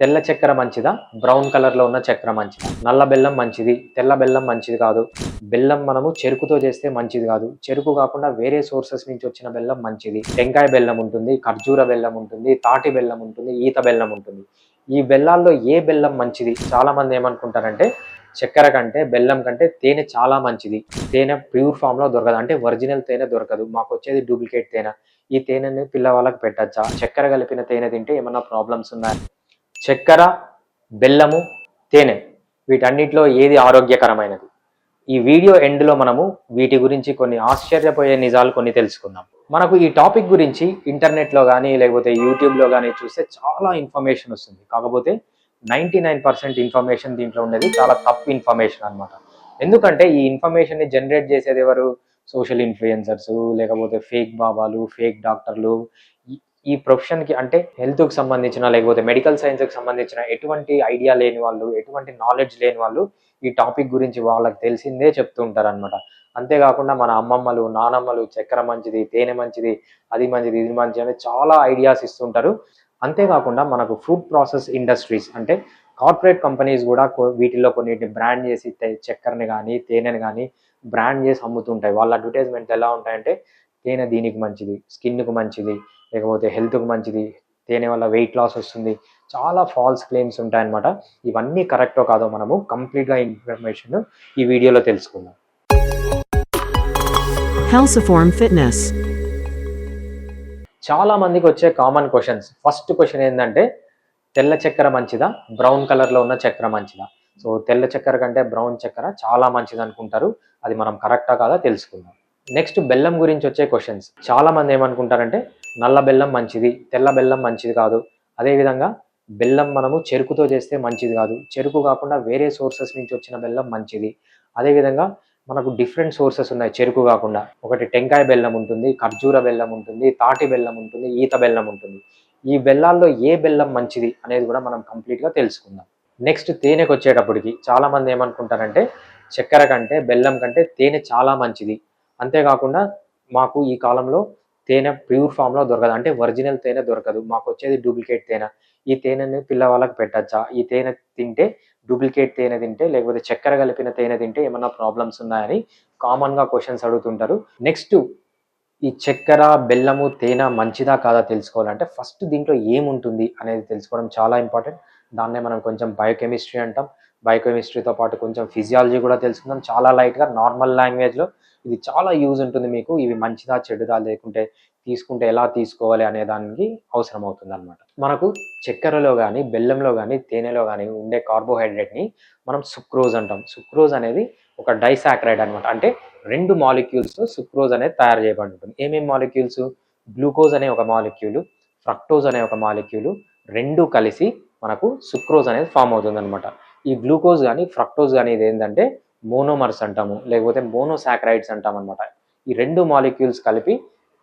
తెల్ల చక్కెర మంచిదా? బ్రౌన్ కలర్లో ఉన్న చక్కెర మంచిదా? నల్ల బెల్లం మంచిది? తెల్ల బెల్లం మంచిది కాదు. బెల్లం మనము చెరుకుతో చేస్తే మంచిది కాదు. చెరుకు కాకుండా వేరే సోర్సెస్ నుంచి వచ్చిన బెల్లం మంచిది. టెంకాయ బెల్లం ఉంటుంది ఖర్జూర బెల్లం ఉంటుంది తాటి బెల్లం ఉంటుంది ఈత బెల్లం ఉంటుంది. ఈ బెల్లాల్లో ఏ బెల్లం మంచిది? చాలా మంది ఏమనుకుంటారంటే చక్కెర కంటే బెల్లం కంటే తేనె చాలా మంచిది. తేనె ప్యూర్ ఫామ్లో దొరకదు. అంటే ఒరిజినల్ తేనె దొరకదు. మాకు వచ్చేది డూప్లికేట్ తేనె. ఈ తేనెని పిల్లవాళ్ళకి పెట్టచ్చా? చక్కెర కలిపిన తేనె తింటే ఏమన్నా ప్రాబ్లమ్స్ ఉన్నాయా? చక్కెర బెల్లము తేనె వీటన్నిటిలో ఏది ఆరోగ్యకరమైనది? ఈ వీడియో ఎండ్లో మనము వీటి గురించి కొన్ని ఆశ్చర్యపోయే నిజాలు కొన్ని తెలుసుకుందాం. మనకు ఈ టాపిక్ గురించి ఇంటర్నెట్లో కానీ లేకపోతే యూట్యూబ్లో కానీ చూస్తే చాలా ఇన్ఫర్మేషన్ వస్తుంది. కాకపోతే నైంటీ నైన్ పర్సెంట్ ఇన్ఫర్మేషన్ దీంట్లో ఉండేది చాలా తప్పు ఇన్ఫర్మేషన్ అనమాట ఎందుకంటే ఈ ఇన్ఫర్మేషన్ని జనరేట్ చేసేది ఎవరు? సోషల్ ఇన్ఫ్లుయెన్సర్స్ లేకపోతే ఫేక్ బాబాలు ఫేక్ డాక్టర్లు ఈ- ఈ ప్రొఫెషన్కి అంటే హెల్త్కి సంబంధించిన లేకపోతే మెడికల్ సైన్స్కి సంబంధించిన ఎటువంటి ఐడియా లేని వాళ్ళు ఎటువంటి నాలెడ్జ్ లేని వాళ్ళు ఈ టాపిక్ గురించి వాళ్ళకి తెలిసిందే చెప్తూ ఉంటారు అనమాట అంతేకాకుండా మన అమ్మమ్మలు నానమ్మలు చక్కెర మంచిది తేనె మంచిది అది మంచిది ఇది మంచిది అని చాలా ఐడియాస్ ఇస్తుంటారు అంతేకాకుండా మనకు ఫుడ్ ప్రాసెస్ ఇండస్ట్రీస్ అంటే కార్పొరేట్ కంపెనీస్ కూడా వీటిలో వీటిల్లో కొన్నిటిని బ్రాండ్ చేసి చక్కెరని కానీ తేనెని కానీ బ్రాండ్ చేసి అమ్ముతుంటాయి వాళ్ళ అడ్వర్టైజ్మెంట్ ఎలా ఉంటాయంటే తేనె దీనికి మంచిది స్కిన్కు మంచిది లేకపోతే హెల్త్కి మంచిది తేనె వల్ల వెయిట్ లాస్ వస్తుంది చాలా ఫాల్స్ క్లెయిమ్స్ ఉంటాయన్నమాట. ఇవన్నీ కరెక్టో కాదో మనము కంప్లీట్గా ఇన్ఫర్మేషన్ ఈ వీడియోలో తెలుసుకుందాం. Fitness. చాలా మందికి వచ్చే కామన్ క్వశ్చన్స్. ఫస్ట్ క్వశ్చన్ ఏంటంటే తెల్ల చక్కెర మంచిదా? బ్రౌన్ కలర్లో ఉన్న చక్కెర మంచిదా? సో తెల్ల చక్కెర కంటే బ్రౌన్ చక్కెర చాలా మంచిది అనుకుంటారు. అది మనం కరెక్టా కాదా తెలుసుకుందాం. నెక్స్ట్ బెల్లం గురించి వచ్చే క్వశ్చన్స్. చాలా మంది ఏమనుకుంటారంటే నల్ల బెల్లం మంచిది తెల్ల బెల్లం మంచిది కాదు. అదేవిధంగా బెల్లం మనము చెరుకుతో చేస్తే మంచిది కాదు. చెరుకు కాకుండా వేరే సోర్సెస్ నుంచి వచ్చిన బెల్లం మంచిది. అదేవిధంగా మనకు డిఫరెంట్ సోర్సెస్ ఉన్నాయి చెరుకు కాకుండా. ఒకటి టెంకాయ బెల్లం ఉంటుంది ఖర్జూర బెల్లం ఉంటుంది తాటి బెల్లం ఉంటుంది ఈత బెల్లం ఉంటుంది. ఈ బెల్లాల్లో ఏ బెల్లం మంచిది అనేది కూడా మనం కంప్లీట్గా తెలుసుకుందాం. నెక్స్ట్ తేనెకి వచ్చేటప్పటికి చాలామంది ఏమనుకుంటారంటే చక్కెర కంటే బెల్లం కంటే తేనె చాలా మంచిది. అంతేకాకుండా మాకు ఈ కాలంలో తేనె ప్యూర్ ఫామ్లో దొరకదు. అంటే ఒరిజినల్ తేనె దొరకదు. మాకు వచ్చేది డూప్లికేట్ తేనె. ఈ తేనెని పిల్లవాళ్ళకి పెట్టచ్చా? ఈ తేనె తింటే డూప్లికేట్ తేనె తింటే లేకపోతే చక్కెర కలిపిన తేనె తింటే ఏమన్నా ప్రాబ్లమ్స్ ఉన్నాయని కామన్గా క్వశ్చన్స్ అడుగుతుంటారు. నెక్స్ట్ ఈ చక్కెర బెల్లము తేనె మంచిదా కాదా తెలుసుకోవాలంటే ఫస్ట్ దీంట్లో ఏముంటుంది అనేది తెలుసుకోవడం చాలా ఇంపార్టెంట్. దాన్నే మనం కొంచెం బయోకెమిస్ట్రీ అంటాం. బయోకెమిస్ట్రీతో పాటు కొంచెం ఫిజియాలజీ కూడా తెలుసుకుందాం. చాలా లైట్గా నార్మల్ లాంగ్వేజ్లో ఇది చాలా యూజ్ ఉంటుంది మీకు. ఇవి మంచిదా చెడుదా లేకుంటే తీసుకుంటే ఎలా తీసుకోవాలి అనే దానికి అవసరం అవుతుంది అనమాట మనకు చక్కెరలో కానీ బెల్లంలో కానీ తేనెలో కానీ ఉండే కార్బోహైడ్రేట్ని మనం సుక్రోజ్ అంటాం. సుక్రోజ్ అనేది ఒక డైసాక్రైడ్ అనమాట అంటే రెండు మాలిక్యూల్స్ సుక్రోజ్ అనేది తయారు చేయబడి ఉంటుంది. ఏమేమి మాలిక్యూల్స్ గ్లూకోజ్ అనే ఒక మాలిక్యూలు ఫ్రక్టోజ్ అనే ఒక మాలిక్యూలు రెండు కలిసి మనకు సుక్రోజ్ అనేది ఫామ్ అవుతుంది అనమాట ఈ గ్లూకోజ్ కానీ ఫ్రక్టోజ్ కానీ ఇది ఏంటంటే మోనోమర్స్ అంటాము లేకపోతే మోనోసాక్రైడ్స్ అంటాం అనమాట ఈ రెండు మాలిక్యూల్స్ కలిపి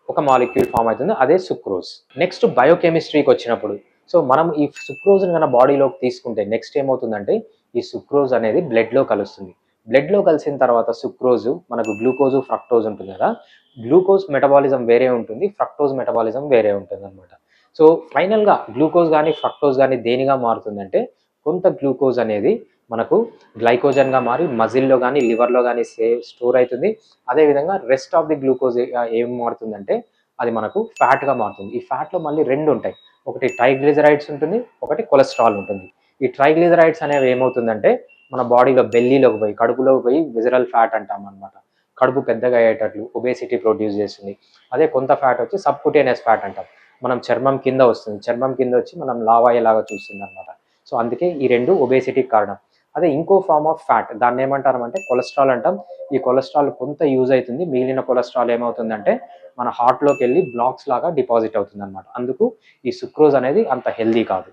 ఒక మాలిక్యూల్ ఫామ్ అవుతుంది అదే సుక్రోజ్ నెక్స్ట్ బయోకెమిస్ట్రీకి వచ్చినప్పుడు. సో మనం ఈ సుక్రోజ్ని కన్నా బాడీలోకి తీసుకుంటే నెక్స్ట్ ఏమవుతుందంటే ఈ సుక్రోజ్ అనేది బ్లడ్లో కలుస్తుంది. బ్లడ్లో కలిసిన తర్వాత సుక్రోజు మనకు గ్లూకోజు ఫ్రక్టోజ్ ఉంటుంది కదా. గ్లూకోజ్ మెటబాలిజం వేరే ఉంటుంది ఫ్రక్టోజ్ మెటబాలిజం వేరే ఉంటుంది అనమాట సో ఫైనల్గా గ్లూకోజ్ కానీ ఫ్రక్టోజ్ కానీ దేనిగా మారుతుందంటే కొంత గ్లూకోజ్ అనేది మనకు గ్లైకోజన్గా మారి మజిల్లో కానీ లివర్లో కానీ సే స్టోర్ అవుతుంది. అదేవిధంగా రెస్ట్ ఆఫ్ ది గ్లూకోజ్ ఏం మారుతుందంటే అది మనకు ఫ్యాట్గా మారుతుంది. ఈ ఫ్యాట్లో మళ్ళీ రెండు ఉంటాయి. ఒకటి ట్రైగ్లిజరైడ్స్ ఉంటుంది ఒకటి కొలెస్ట్రాల్ ఉంటుంది. ఈ ట్రైగ్లిజరైడ్స్ అనేవి ఏమవుతుందంటే మన బాడీలో బెల్లీలోకి పోయి కడుపులోకి పోయి విజరల్ ఫ్యాట్ అంటాం అనమాట కడుపు పెద్దగా అయ్యేటట్లు ఒబేసిటీ ప్రొడ్యూస్ చేస్తుంది. అదే కొంత ఫ్యాట్ వచ్చి సబ్కుటేనియస్ ఫ్యాట్ అంటాం. మనం చర్మం కింద వస్తుంది. చర్మం కింద వచ్చి మనం లావ్ అయ్యేలాగా చూస్తుంది అనమాట సో అందుకే ఈ రెండు ఒబేసిటీకి కారణం. అదే ఇంకో ఫార్మ్ ఆఫ్ ఫ్యాట్. దాన్ని ఏమంటారు అంటే కొలెస్ట్రాల్ అంటాం. ఈ కొలెస్ట్రాల్ కొంత యూజ్ అవుతుంది. మిగిలిన కొలెస్ట్రాల్ ఏమవుతుందంటే మన హార్ట్లోకి వెళ్ళి బ్లాక్స్ లాగా డిపాజిట్ అవుతుంది అనమాట అందుకు ఈ సుక్రోజ్ అనేది అంత హెల్దీ కాదు.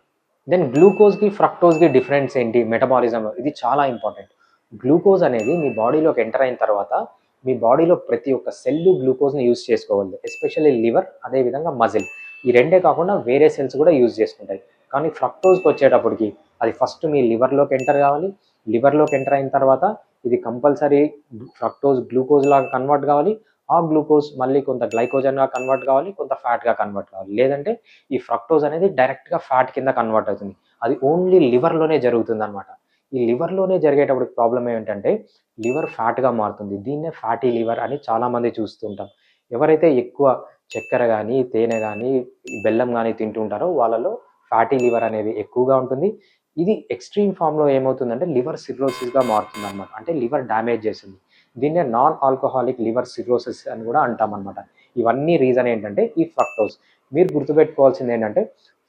దెన్ గ్లూకోజ్కి ఫ్రక్టోజ్కి డిఫరెన్స్ ఏంటి? మెటబాలిజంలో ఇది చాలా ఇంపార్టెంట్. గ్లూకోజ్ అనేది మీ బాడీలోకి ఎంటర్ అయిన తర్వాత మీ బాడీలో ప్రతి ఒక్క సెల్ గ్లూకోజ్ని యూజ్ చేసుకోవాలి. ఎస్పెషల్లీ లివర్ అదేవిధంగా మజిల్. ఈ రెండే కాకుండా వేరే సెల్స్ కూడా యూజ్ చేసుకుంటాయి. కానీ ఫ్రక్టోజ్కి వచ్చేటప్పటికి అది ఫస్ట్ మీ లివర్లోకి ఎంటర్ కావాలి. లివర్లోకి ఎంటర్ అయిన తర్వాత ఇది కంపల్సరీ ఫ్రక్టోజ్ గ్లూకోజ్ లాగా కన్వర్ట్ కావాలి. ఆ గ్లూకోజ్ మళ్ళీ కొంత గ్లైకోజన్గా కన్వర్ట్ కావాలి కొంత ఫ్యాట్గా కన్వర్ట్ కావాలి. లేదంటే ఈ ఫ్రక్టోజ్ అనేది డైరెక్ట్గా ఫ్యాట్ కింద కన్వర్ట్ అవుతుంది. అది ఓన్లీ లివర్లోనే జరుగుతుంది అనమాట ఈ లివర్లోనే జరిగేటప్పుడు ప్రాబ్లం ఏంటంటే లివర్ ఫ్యాట్గా మారుతుంది. దీన్నే ఫ్యాటీ లివర్ అని చాలామంది చూస్తుంటాం. ఎవరైతే ఎక్కువ చక్కెర కానీ తేనె కానీ బెల్లం కానీ తింటుంటారో వాళ్ళలో ఫ్యాటీ లివర్ అనేది ఎక్కువగా ఉంటుంది. ఇది ఎక్స్ట్రీమ్ ఫామ్లో ఏమవుతుందంటే లివర్ సిర్రోసిస్గా మారుతుంది అనమాట అంటే లివర్ డ్యామేజ్ చేస్తుంది. దీన్నే నాన్ ఆల్కహాలిక్ లివర్ సిర్రోసిస్ అని కూడా అంటామన్నమాట. ఇవన్నీ రీజన్ ఏంటంటే ఈ ఫ్రక్టోస్ మీరు గుర్తుపెట్టుకోవాల్సింది ఏంటంటే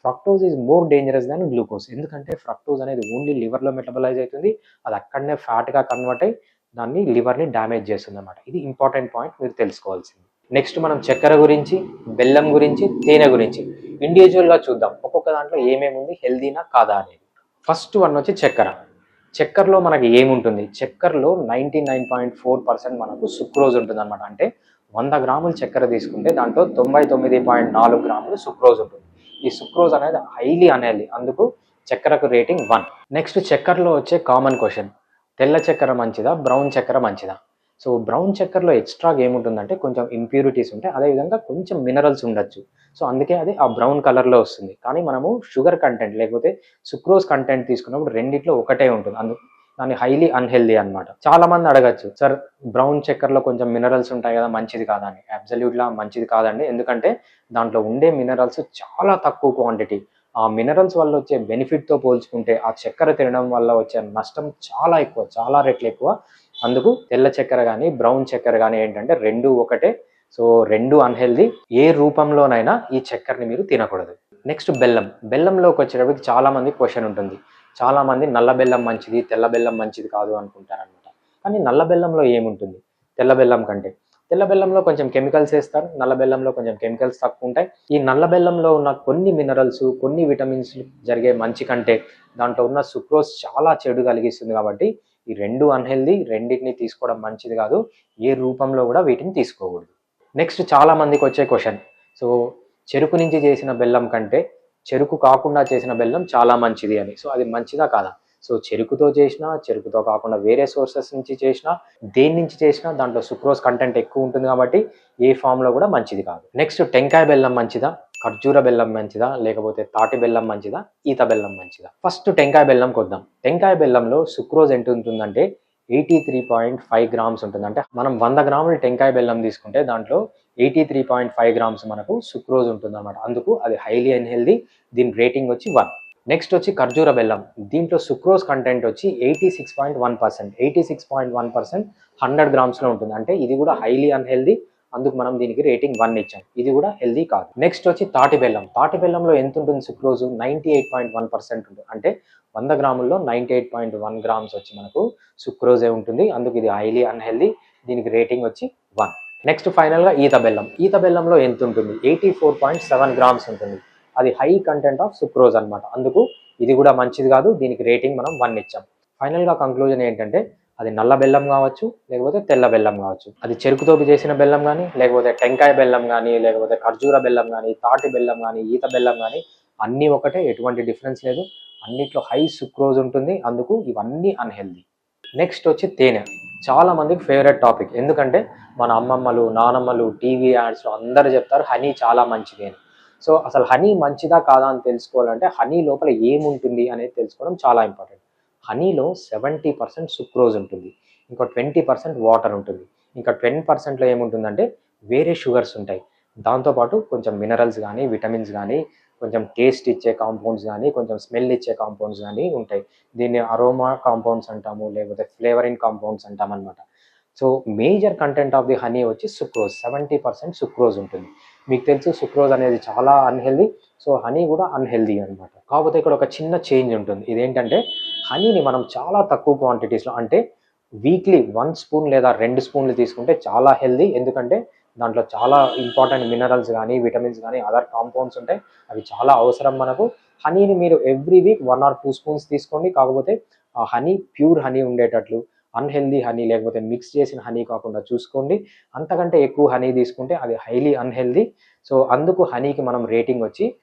fructose is more dangerous than glucose. ఎందుకంటే ఫ్రక్టోజ్ అనేది ఓన్లీ లివర్లో మెటబలైజ్ అవుతుంది. అది అక్కడనే ఫ్యాట్గా కన్వర్ట్ అయ్యి దాన్ని లివర్ని డ్యామేజ్ చేస్తుంది అనమాట ఇది ఇంపార్టెంట్ పాయింట్ మీరు తెలుసుకోవాల్సింది. నెక్స్ట్ మనం చక్కెర గురించి బెల్లం గురించి తేనె గురించి. ఇండివిజువల్గా చూద్దాం. ఒక్కొక్క దాంట్లో ఏమేమి ఉంది హెల్దీనా కాదా అనేది. ఫస్ట్ వన్ వచ్చి చక్కెర. చక్కెరలో మనకి ఏముంటుంది? చక్కెరలో ninety nine point four percent మనకు సుక్రోజ్ ఉంటుంది అనమాట అంటే వంద గ్రాములు చక్కెర తీసుకుంటే దాంట్లో తొంభై తొమ్మిది పాయింట్ నాలుగు గ్రాములు సుక్రోజ్ ఉంటుంది. ఈ సుక్రోజ్ అనేది హైలీ అనేది అందుకు చక్కెరకు రేటింగ్ వన్ నెక్స్ట్ చక్కెరలో వచ్చే కామన్ క్వశ్చన్ తెల్ల చక్కెర మంచిదా? బ్రౌన్ చక్కెర మంచిదా? సో బ్రౌన్ చక్కెరలో ఎక్స్ట్రాగా ఏముంటుందంటే కొంచెం ఇంప్యూరిటీస్ ఉంటాయి. అదేవిధంగా కొంచెం మినరల్స్ ఉండొచ్చు. సో అందుకే అది ఆ బ్రౌన్ కలర్లో వస్తుంది. కానీ మనము షుగర్ కంటెంట్ లేకపోతే సుక్రోజ్ కంటెంట్ తీసుకున్నప్పుడు రెండిట్లో ఒకటే ఉంటుంది. అందు దాన్ని హైలీ అన్హెల్దీ అనమాట చాలా మంది అడగచ్చు సార్ బ్రౌన్ చక్కెరలో కొంచెం మినరల్స్ ఉంటాయి కదా మంచిది కాదని అబ్జల్యూట్లా మంచిది కాదండి. ఎందుకంటే దాంట్లో ఉండే మినరల్స్ చాలా తక్కువ క్వాంటిటీ ఆ మినరల్స్ వల్ల వచ్చే బెనిఫిట్తో పోల్చుకుంటే ఆ చక్కెర తినడం వల్ల వచ్చే నష్టం చాలా ఎక్కువ చాలా రెట్లు ఎక్కువ. అందుకు తెల్ల చక్కెర కానీ బ్రౌన్ చక్కెర కానీ ఏంటంటే రెండు ఒకటే. సో రెండు అన్హెల్దీ ఏ రూపంలోనైనా ఈ చక్కెరని మీరు తినకూడదు. నెక్స్ట్ బెల్లం. బెల్లంలోకి వచ్చేటప్పటికి చాలా మంది క్వశ్చన్ ఉంటుంది. చాలా మంది నల్ల బెల్లం మంచిది తెల్ల బెల్లం మంచిది కాదు అనుకుంటారనమాట. కానీ నల్ల బెల్లంలో ఏముంటుంది? తెల్ల బెల్లం కంటే. తెల్ల బెల్లంలో కొంచెం కెమికల్స్ వేస్తారు. నల్ల బెల్లంలో కొంచెం కెమికల్స్ తక్కువ ఉంటాయి. ఈ నల్ల బెల్లంలో ఉన్న కొన్ని మినరల్స్ కొన్ని విటమిన్స్ జరిగే మంచి కంటే దాంట్లో ఉన్న సుక్రోస్ చాలా చెడు కలిగిస్తుంది కాబట్టి ఈ రెండు అన్హెల్దీ రెండింటిని తీసుకోవడం మంచిది కాదు. ఏ రూపంలో కూడా వీటిని తీసుకోకూడదు. నెక్స్ట్ చాలా మందికి వచ్చే క్వశ్చన్ సో చెరుకు నుంచి చేసిన బెల్లం కంటే చెరుకు కాకుండా చేసిన బెల్లం చాలా మంచిది అని. సో అది మంచిదా కాదా? సో చెరుకుతో చేసినా చెరుకుతో కాకుండా వేరే సోర్సెస్ నుంచి చేసినా దేని నుంచి చేసినా దాంట్లో సుక్రోజ్ కంటెంట్ ఎక్కువ ఉంటుంది కాబట్టి ఏ ఫామ్లో కూడా మంచిది కాదు. నెక్స్ట్ టెంకాయ బెల్లం మంచిదా? ఖర్జూర బెల్లం మంచిదా? లేకపోతే తాటి బెల్లం మంచిదా? ఈత బెల్లం మంచిదా? ఫస్ట్ టెంకాయ బెల్లం కొద్దాం. టెంకాయ బెల్లంలో సుక్రోజ్ ఎంత ఉంటుందంటే eighty three point five grams ఉంటుంది. అంటే మనం వంద గ్రాములు టెంకాయ బెల్లం తీసుకుంటే దాంట్లో eighty three point five grams మనకు సుక్రోజ్ ఉంటుంది అనమాట అందుకు అది హైలీ అన్హెల్దీ దీని రేటింగ్ వచ్చి వన్ నెక్స్ట్ వచ్చి ఖర్జూర బెల్లం. దీంట్లో సుక్రోజ్ కంటెంట్ వచ్చి eighty six point one percent eighty six point one percent hundred గ్రామ్స్లో ఉంటుంది. అంటే ఇది కూడా హైలీ అన్హెల్దీ అందుకు మనం దీనికి రేటింగ్ వన్ ఇచ్చాం. ఇది కూడా హెల్దీ కాదు. నెక్స్ట్ వచ్చి తాటి బెల్లం. తాటి బెల్లంలో ఎంత ఉంటుంది sucrose ninety eight point one percent ఉంటుంది. అంటే వంద గ్రాముల్లో ninety eight point one grams వచ్చి మనకు సుక్రోజే ఉంటుంది. అందుకు ఇది హైలీ అన్హెల్దీ దీనికి రేటింగ్ వచ్చి వన్ నెక్స్ట్ ఫైనల్గా ఈత బెల్లం. ఈత బెల్లంలో ఎంత ఉంటుంది? Eighty four point seven grams ఉంటుంది. అది హై కంటెంట్ ఆఫ్ సుక్రోజ్ అనమాట అందుకు ఇది కూడా మంచిది కాదు దీనికి రేటింగ్ మనం వన్ ఇచ్చాం. ఫైనల్గా కంక్లూజన్ ఏంటంటే అది నల్ల బెల్లం కావచ్చు లేకపోతే తెల్ల బెల్లం కావచ్చు. అది చెరుకుతో చేసిన బెల్లం కానీ లేకపోతే టెంకాయ బెల్లం కానీ లేకపోతే ఖర్జూర బెల్లం కానీ తాటి బెల్లం కానీ ఈత బెల్లం కానీ అన్నీ ఒకటే ఎటువంటి డిఫరెన్స్ లేదు. అన్నిట్లో హై సుక్రోజ్ ఉంటుంది అందుకు ఇవన్నీ అన్హెల్దీ నెక్స్ట్ వచ్చి తేనె. చాలా మందికి ఫేవరెట్ టాపిక్ ఎందుకంటే మన అమ్మమ్మలు నానమ్మలు టీవీ యాడ్స్లో అందరూ చెప్తారు హనీ చాలా మంచిది అని సో అసలు హనీ మంచిదా కాదా అని తెలుసుకోవాలంటే హనీ లోపల ఏముంటుంది అనేది తెలుసుకోవడం చాలా ఇంపార్టెంట్. హనీలో సెవెంటీ పర్సెంట్ సుక్రోజ్ ఉంటుంది. ఇంకా ట్వంటీ పర్సెంట్ వాటర్ ఉంటుంది. ఇంకా టెన్ పర్సెంట్లో ఏముంటుందంటే వేరే షుగర్స్ ఉంటాయి. దాంతోపాటు కొంచెం మినరల్స్ కానీ విటమిన్స్ కానీ కొంచెం టేస్ట్ ఇచ్చే కాంపౌండ్స్ కానీ కొంచెం స్మెల్ ఇచ్చే కాంపౌండ్స్ కానీ ఉంటాయి. దీన్ని అరోమా కాంపౌండ్స్ అంటాము లేకపోతే ఫ్లేవరింగ్ కాంపౌండ్స్ అంటాం అనమాట so major content of the honey వచ్చి సుక్రోజ్ సెవెంటీ పర్సెంట్ సుక్రోజ్ ఉంటుంది. మీకు తెలుసు సుక్రోజ్ అనేది చాలా అన్హెల్దీ సో హనీ కూడా అన్హెల్దీ అనమాట కాకపోతే ఇక్కడ ఒక చిన్న చేంజ్ ఉంటుంది. ఇదేంటంటే హనీని మనం చాలా తక్కువ క్వాంటిటీస్లో అంటే వీక్లీ వన్ స్పూన్ లేదా రెండు స్పూన్లు తీసుకుంటే చాలా హెల్దీ ఎందుకంటే దాంట్లో చాలా ఇంపార్టెంట్ మినరల్స్ కానీ విటమిన్స్ కానీ అదర్ కాంపౌండ్స్ ఉంటాయి. అవి చాలా అవసరం మనకు. హనీని మీరు every week one or two spoons తీసుకోండి. కాకపోతే ఆ హనీ ప్యూర్ హనీ ఉండేటట్లు. అన్హెల్దీ హనీ లేకపోతే మిక్స్ చేసిన హనీ కాకుండా చూసుకోండి. అంతకంటే ఎక్కువ హనీ తీసుకుంటే అది హైలీ అన్హెల్దీ సో అందుకు హనీకి మనం రేటింగ్ వచ్చి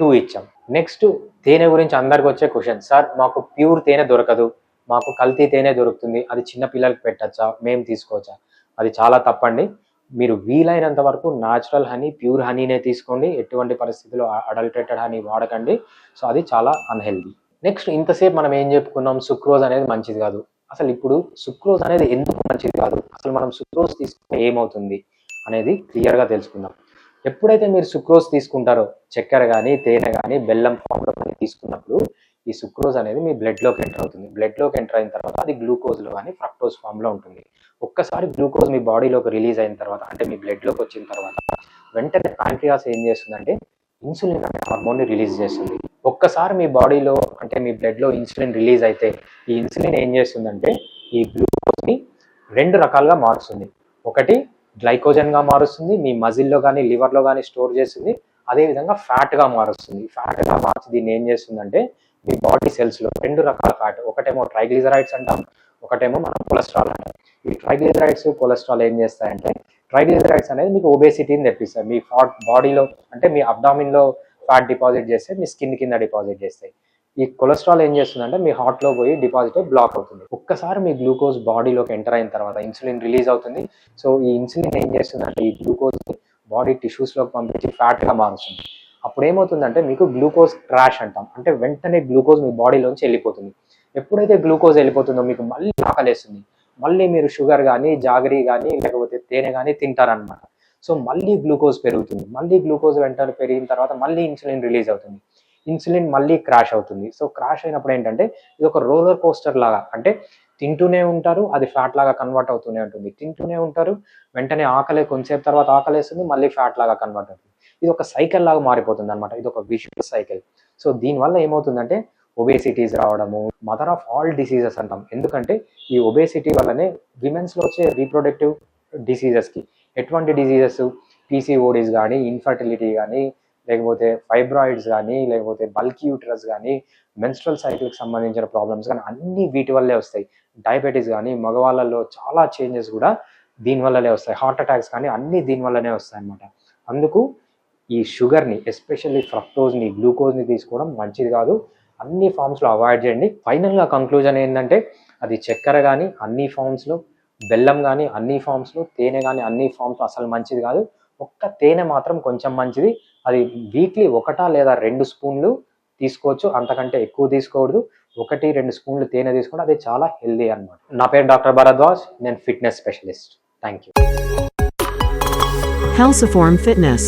టూ ఇచ్చాం. నెక్స్ట్ తేనె గురించి అందరికి వచ్చే క్వశ్చన్ సార్ మాకు ప్యూర్ తేనె దొరకదు. మాకు కల్తీ తేనె దొరుకుతుంది. అది చిన్న పిల్లలకి పెట్టచ్చా? మేము తీసుకోవచ్చా? అది చాలా తప్పండి. మీరు వీలైనంత వరకు న్యాచురల్ హనీ ప్యూర్ హనీనే తీసుకోండి. ఎటువంటి పరిస్థితుల్లో అడల్టరేటెడ్ హనీ వాడకండి. సో అది చాలా అన్హెల్దీ నెక్స్ట్ ఇంతసేపు మనం ఏం చెప్పుకున్నాం? సుక్రోజ్ అనేది మంచిది కాదు. అసలు ఇప్పుడు సుక్రోజ్ అనేది ఎందుకు మంచిది కాదు? అసలు మనం సుక్రోజ్ తీసుకుంటే ఏమవుతుంది అనేది క్లియర్గా తెలుసుకుందాం. ఎప్పుడైతే మీరు సుక్రోజ్ తీసుకుంటారో చక్కెర కానీ తేనె కానీ బెల్లం ఫామ్లో కానీ తీసుకున్నప్పుడు ఈ సుక్రోజ్ అనేది మీ బ్లడ్లోకి ఎంటర్ అవుతుంది. బ్లడ్లోకి ఎంటర్ అయిన తర్వాత అది గ్లూకోజ్లో కానీ ఫ్రక్టోజ్ ఫామ్లో ఉంటుంది. ఒక్కసారి గ్లూకోజ్ మీ బాడీలోకి రిలీజ్ అయిన తర్వాత అంటే మీ బ్లడ్లోకి వచ్చిన తర్వాత వెంటనే ప్యాంక్రియాస్ ఏం చేస్తుందంటే ఇన్సులిన్ అనే హార్మోన్ని రిలీజ్ చేస్తుంది. ఒక్కసారి మీ బాడీలో అంటే మీ బ్లడ్లో ఇన్సులిన్ రిలీజ్ అయితే ఈ ఇన్సులిన్ ఏం చేస్తుందంటే ఈ గ్లూకోజ్ని రెండు రకాలుగా మారుస్తుంది. ఒకటి గ్లైకోజన్గా మారుస్తుంది మీ మజిల్లో కానీ లివర్లో కానీ స్టోర్ చేస్తుంది. అదేవిధంగా ఫ్యాట్గా మారుస్తుంది. ఫ్యాట్గా మార్చి దీన్ని ఏం చేస్తుందంటే మీ బాడీ సెల్స్లో రెండు రకాల ఫ్యాట్ ఒకటేమో ట్రైగ్లిజరైడ్స్ అంటాం ఒకటేమో మనం కొలెస్ట్రాల్ అంటాం. ఈ ట్రైగ్లిజరైడ్స్ కొలెస్ట్రాల్ ఏం చేస్తాయంటే ట్రైగ్లిజరైడ్స్ అనేది మీకు ఒబేసిటీని తెప్పిస్తాయి. మీ ఫాట్ బాడీలో అంటే మీ అబ్డామిన్లో ఫ్యాట్ డిపాజిట్ చేస్తే మీ స్కిన్ కింద డిపాజిట్ చేస్తాయి. ఈ కొలెస్ట్రాల్ ఏం చేస్తుందంటే మీ హార్ట్లో పోయి డిపాజిట్ బ్లాక్ అవుతుంది. ఒక్కసారి మీ గ్లూకోజ్ బాడీలోకి ఎంటర్ అయిన తర్వాత ఇన్సులిన్ రిలీజ్ అవుతుంది. సో ఈ ఇన్సులిన్ ఏం చేస్తుందంటే ఈ గ్లూకోజ్ బాడీ టిష్యూస్లోకి పంపించి ఫ్యాట్గా మారుస్తుంది. అప్పుడు ఏమవుతుందంటే మీకు గ్లూకోజ్ క్రాష్ అంటాం. అంటే వెంటనే గ్లూకోజ్ మీ బాడీలోంచి వెళ్ళిపోతుంది. ఎప్పుడైతే గ్లూకోజ్ వెళ్ళిపోతుందో మీకు మళ్ళీ ఆకలేస్తుంది. మళ్ళీ మీరు షుగర్ కానీ జాగరీ కానీ లేకపోతే తేనె కానీ తింటారనమాట సో మళ్ళీ గ్లూకోజ్ పెరుగుతుంది. మళ్ళీ గ్లూకోజ్ వెంటనే పెరిగిన తర్వాత మళ్ళీ ఇన్సులిన్ రిలీజ్ అవుతుంది. ఇన్సులిన్ మళ్ళీ క్రాష్ అవుతుంది. సో క్రాష్ అయినప్పుడు ఏంటంటే ఇది ఒక రోలర్ కోస్టర్ లాగా అంటే తింటూనే ఉంటారు అది ఫ్యాట్ లాగా కన్వర్ట్ అవుతూనే ఉంటుంది. తింటూనే ఉంటారు వెంటనే ఆకలి కొంతసేపు తర్వాత ఆకలేస్తుంది మళ్ళీ ఫ్యాట్ లాగా కన్వర్ట్ అవుతుంది. ఇది ఒక సైకిల్ లాగా మారిపోతుంది అనమాట ఇది ఒక విషువల్ సైకిల్ సో దీనివల్ల ఏమవుతుందంటే ఒబేసిటీస్ రావడము మదర్ ఆఫ్ ఆల్ డిసీజెస్ అంటాం. ఎందుకంటే ఈ ఒబేసిటీ వల్లనే విమెన్స్లో వచ్చే రీప్రొడక్టివ్ డిసీజెస్కి ఎటువంటి డిజీజెస్ పీసీఓడీస్ కానీ ఇన్ఫర్టిలిటీ కానీ లేకపోతే ఫైబ్రాయిడ్స్ కానీ లేకపోతే బల్కీ యూటరస్ కానీ మెన్స్ట్రల్ సైకిల్కి సంబంధించిన ప్రాబ్లమ్స్ కానీ అన్నీ వీటి వల్లే వస్తాయి. డయాబెటీస్ కానీ మగవాళ్ళలో చాలా చేంజెస్ కూడా దీనివల్లనే వస్తాయి. హార్ట్ అటాక్స్ కానీ అన్నీ దీనివల్లనే వస్తాయి అన్నమాట అందుకు ఈ షుగర్ని ఎస్పెషల్లీ ఫ్రక్టోజ్ని గ్లూకోజ్ని తీసుకోవడం మంచిది కాదు. అన్ని ఫామ్స్లో అవాయిడ్ చేయండి. ఫైనల్గా కంక్లూజన్ ఏంటంటే అది చక్కెర కానీ అన్ని ఫామ్స్లో బెల్లం కానీ అన్ని ఫామ్స్లో తేనె కానీ అన్ని ఫామ్స్లో అసలు మంచిది కాదు. ఒక్క తేనె మాత్రం కొంచెం మంచిది. అది వీక్లీ ఒకటా లేదా రెండు స్పూన్లు తీసుకోవచ్చు. అంతకంటే ఎక్కువ తీసుకోకూడదు. ఒకటి రెండు స్పూన్లు తేనె తీసుకుంటే అది చాలా హెల్దీ అన్నమాట. నా పేరు డాక్టర్ భరద్వాజ్. నేను fitness specialist. Thank you Halciform Fitness.